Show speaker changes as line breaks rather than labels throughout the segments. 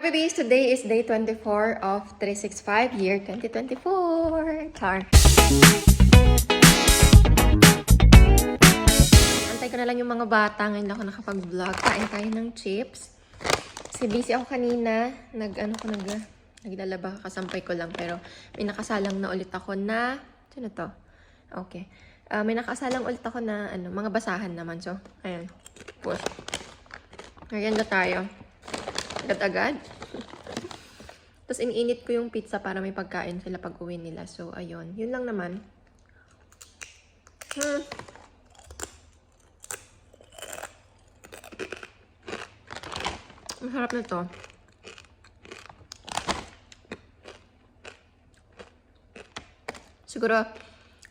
Babies, today is day 24 of 365 year 2024. Char. Antay ko na lang yung mga bata. Ngayon ako nakapag-vlog. Kain tayo ng chips. Si busy ako kanina. Nag, ano ko, nag, naglalaba. Kasampay ko lang. Pero may nakasalang na ulit ako na, sino to? Okay. Ah, may nakasalang ulit ako na, ano, mga basahan naman. So, ayan. Push. Ayan na tayo. Agad-agad. Tapos iniinit ko yung pizza para may pagkain sila pag uwi nila. So, ayun. Yun lang naman. Hmm. Masarap na to. Siguro,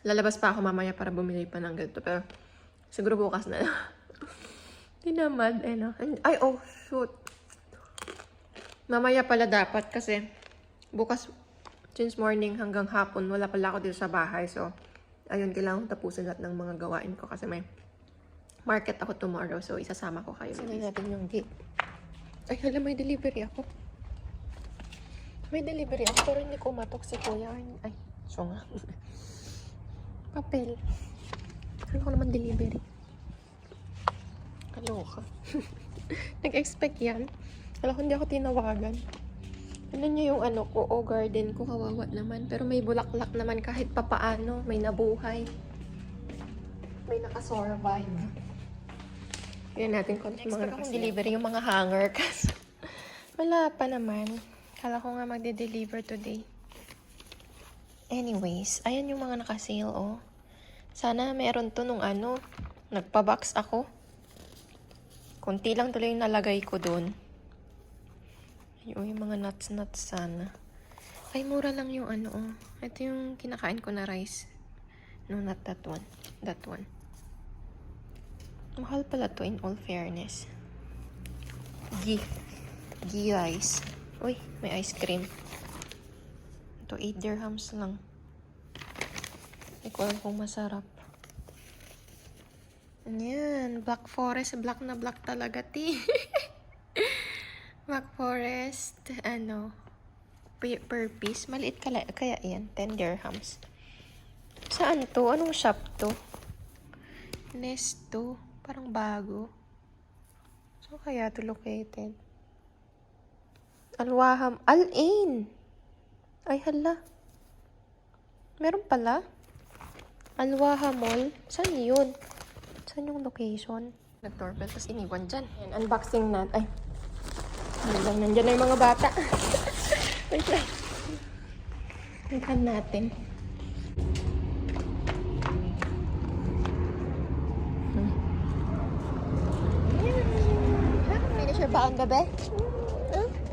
lalabas pa ako mamaya para bumili pa ng ganito. Pero, siguro bukas na lang. Tinamad, eh no? Ay, oh, shoot. Mamaya pala dapat kasi bukas, since morning hanggang hapon, wala pala ako dito sa bahay. So, ayun, kailangan kong tapusin lahat ng mga gawain ko kasi may market ako tomorrow. So, isasama ko kayo. Sinay natin yung gate. Ay, hala, may delivery ako. May delivery ako, pero hindi ko matok si kuya. Ay, so nga. Papel. Ano ko naman delivery? Kaloka. Nag-expect yan. Alam ko hindi ako tinawagan. Ano niya yung ano ko, o garden ko, kawawa naman. Pero may bulaklak naman kahit papaano. May nabuhay. May nakasurvive. Yan natin kung yung mga nakasila. delivery yung mga hanger. Kasi wala pa naman. Kala ko nga magde-deliver today. Anyways, ayan yung mga nakasale, oh. Sana meron to nung ano, nagpa-box ako. Kunti lang tuloy yung nalagay ko doon. Ayun, yung mga nuts-nuts sana. Ay, mura lang yung ano, oh. Ito yung kinakain ko na rice. No, not that one. That one. Mahal pala to in all fairness. Ghee. Ghee rice. Uy, may ice cream. Ito, 8 dirhams lang. Hindi ko alam kung masarap. Ayan, Black Forest. Black na black talaga, ti. Black Forest, ano, per, piece. Maliit kaya, kaya yan, 10 dirhams. Saan to? Anong shop to? Nesto. Parang bago. So, kaya to located? Alwaham. Al-Ain. Ay, hala. Meron pala. Alwaha Mall. Saan yun? Saan yung location? Nag-doorbell, tapos iniwan dyan. Ayan, unboxing na. Ay. Hanggang nandyan na yung mga bata. Wait lang. Tingnan natin. Hmm. Finish your baon, bebe?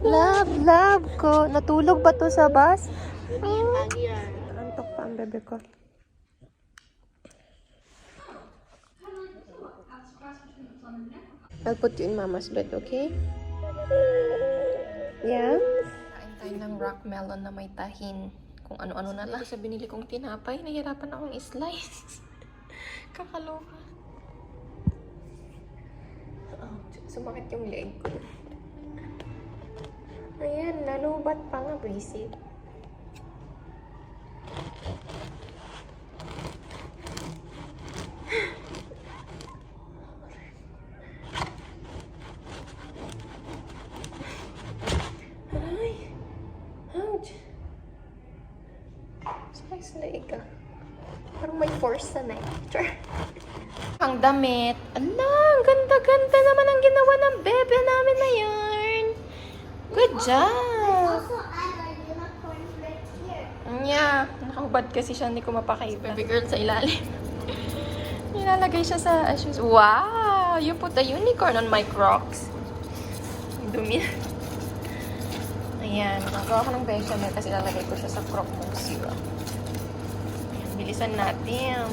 Love, love ko. Natulog ba to sa bus? Antok pa ang bebe ko. I'll put you in mama's bed, okay? Yeah? Kain tayo ng rock melon na may tahin. Kung ano-ano na lang. Sa binili kong tinapay, nahirapan akong slice. Kakaloka. Oh, sumakit yung leg ko. Ayan, nalubat pa nga, visit. Ay! Ouch! Sa leg ah. Parang may force na eh. Sure. Ang damit. Ala, ang ganda-ganda naman ang ginawa ng bebe namin na yarn. Good job!
Here.
Yeah, nakahubad kasi siya, hindi ko mapakita. Baby girl sa ilalim. Nilalagay siya sa uh, shoes. Wow! You put a unicorn on my crocs. Ang Dumi. Ayan, nagawa ko ng bechamel kasi lalagay ko siya sa croc mong syrup. Bilisan natin.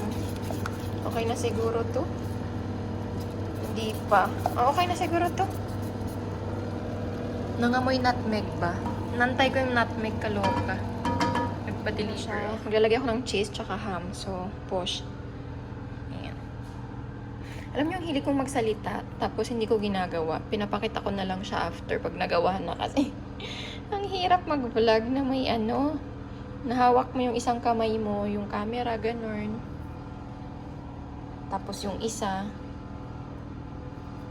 Okay na siguro to? Hindi pa. Oh, okay na siguro to. Nangamoy nutmeg ba? Nantay ko yung nutmeg kaloka. Nagpadili siya. Maglalagay ako ng cheese tsaka ham. So, push. Ayan. Alam niyo, ang hilig kong magsalita, tapos hindi ko ginagawa. Pinapakita ko na lang siya after pag nagawa na kasi. hirap mag-vlog na may ano, nahawak mo yung isang kamay mo, yung camera, ganun. Tapos yung isa,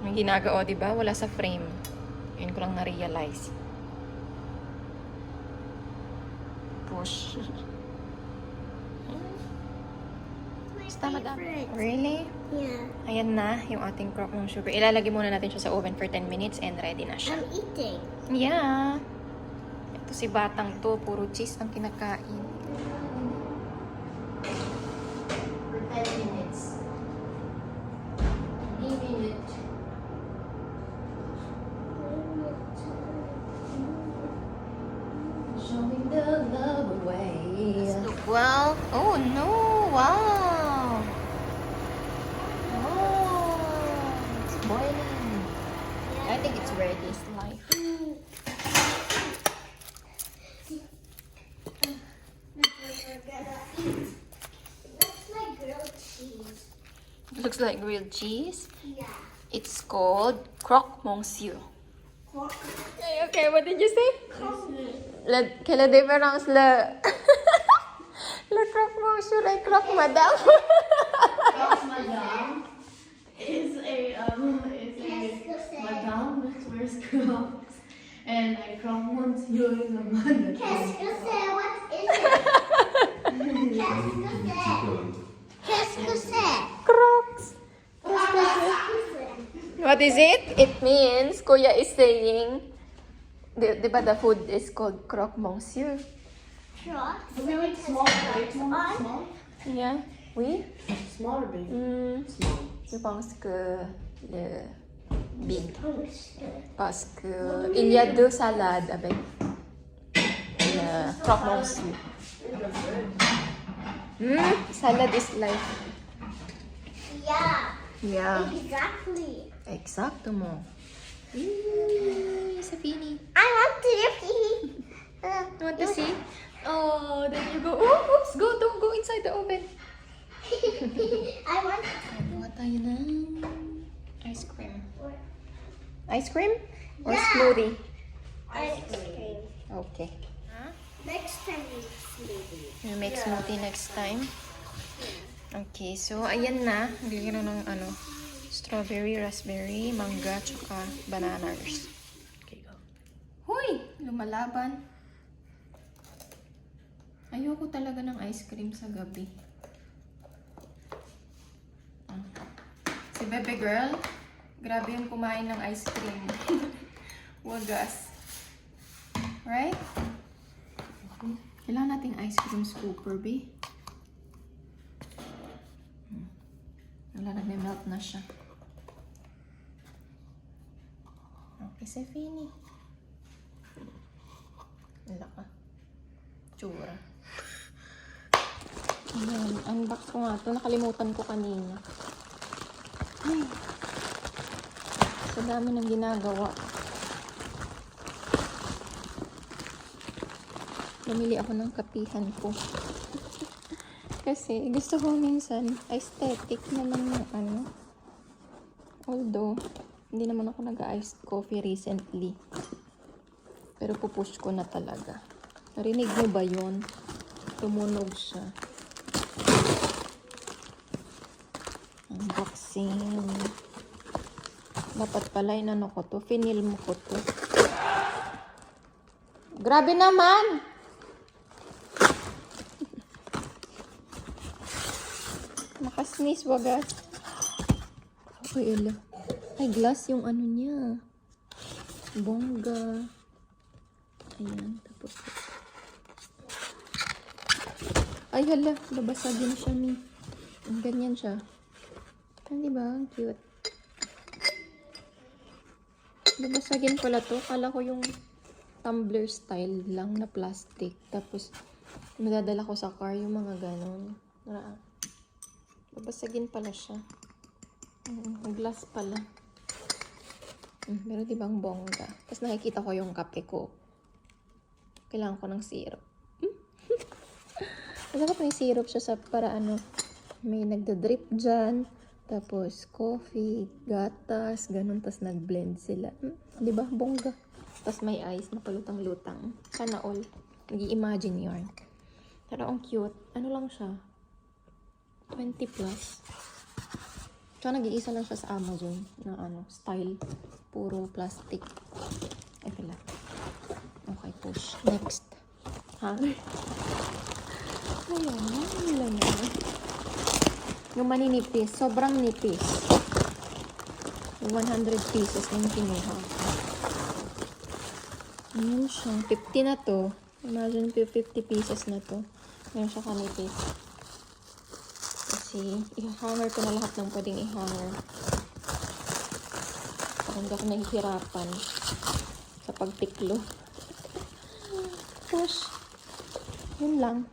yung ginagawa, di ba? Wala sa frame. Yun ko lang na-realize. Push. Basta madam. Really?
Yeah.
Ayan na, yung ating crock ng sugar. Ilalagay muna natin siya sa oven for 10 minutes and ready na siya.
I'm eating.
Yeah. Ito si batang to, puro cheese ang kinakain. For 10 minutes. A minute. Showing the love away. Look well. Oh no! Wow! Oh, it's boiling. I think it's ready. It's life.
Looks like grilled cheese. Yeah.
It's called croque monsieur. Okay, okay, what did you say? La, quelle est la différence le le croque monsieur et croque madame?
Croque Madame is a um is a
c'est?
Madame which wears crocs and a croque monsieur is a mother.
Qu'est-ce que c'est? What is it? Qu'est-ce que c'est? Qu'est-ce que c'est?
What is it? It means Kuya is saying di, di ba the food is called croque monsieur?
Truck.
Okay, wait, small, wait, small, small,
Yeah. Oui.
small or big?
Hmm.
Small.
Je pense que le big. Parce que il y a deux salades avec le croque monsieur. Hmm, salad is life.
Yeah.
Yeah.
Exactly.
Exactement. Yay, Sabini.
I want to pee. Uh,
You want to see? Oh, there you go. Oh, oops, go, don't go inside the oven.
I want.
Gawa tayo ng ice cream. Ice cream? Or
Yeah.
smoothie?
Ice cream.
Okay.
Next time we smoothie.
You make smoothie next time. Okay, so ayan na. Bigyan na ng ano, strawberry, raspberry, mangga, tsaka bananas. Okay, go. Huy! Lumalaban. Ayoko talaga ng ice cream sa gabi. Ah. Si Bebe Girl, grabe yung kumain ng ice cream. Wagas. Right? Kailangan nating ice cream scooper, be. Hmm. Wala, nagme-melt na siya. Okay, si Fini. Wala ka. Tsura. Ayan, unbox ko nga ito. Nakalimutan ko kanina. Ay. Sa dami ng ginagawa. Bumili ako ng kapihan ko. Kasi gusto ko minsan aesthetic naman yung ano. Although, hindi naman ako nag-iced coffee recently. Pero pupush ko na talaga. Narinig mo ba yun? Tumunog siya. Unboxing. Dapat pala inano ko to. Finil mo ko to. Grabe naman! Nakasneeze wagas. Ay, ala. Ay, glass yung ano niya. Bongga. Ayan, tapos. Ay, hala. Babasagin siya, mi. Ang ganyan siya. Ah, di ba? Ang cute. Babasagin pala to. Kala ko yung tumbler style lang na plastic. Tapos, madadala ko sa car yung mga ganon. Babasagin pala siya. Glass pala. Mm, pero di ba ang bongga? Tapos nakikita ko yung kape ko. Kailangan ko ng syrup. Masarap may syrup siya sa para ano, may nagda-drip dyan. Tapos coffee, gatas, ganun. Tapos nag-blend sila. Mm, di ba? Bongga. Tapos may eyes na palutang-lutang. Sana all. nag imagine yarn. Pero ang cute. Ano lang siya? 20 plus. Tsaka nag-iisa lang siya sa Amazon na ano, style. Puro plastic. Ito lang. Okay, push. Next. Ha? Ayan, nila na. Yung maninipis. Sobrang nipis. Yung 100 pieces na yung kinuha. Ayan siya. 50 na to. Imagine 50 pieces na to. Meron siya kanipis. Kasi, i-hanger ko na lahat ng pwedeng i-hanger. Para hindi ako nahihirapan sa pagtiklo. Push. Yun lang.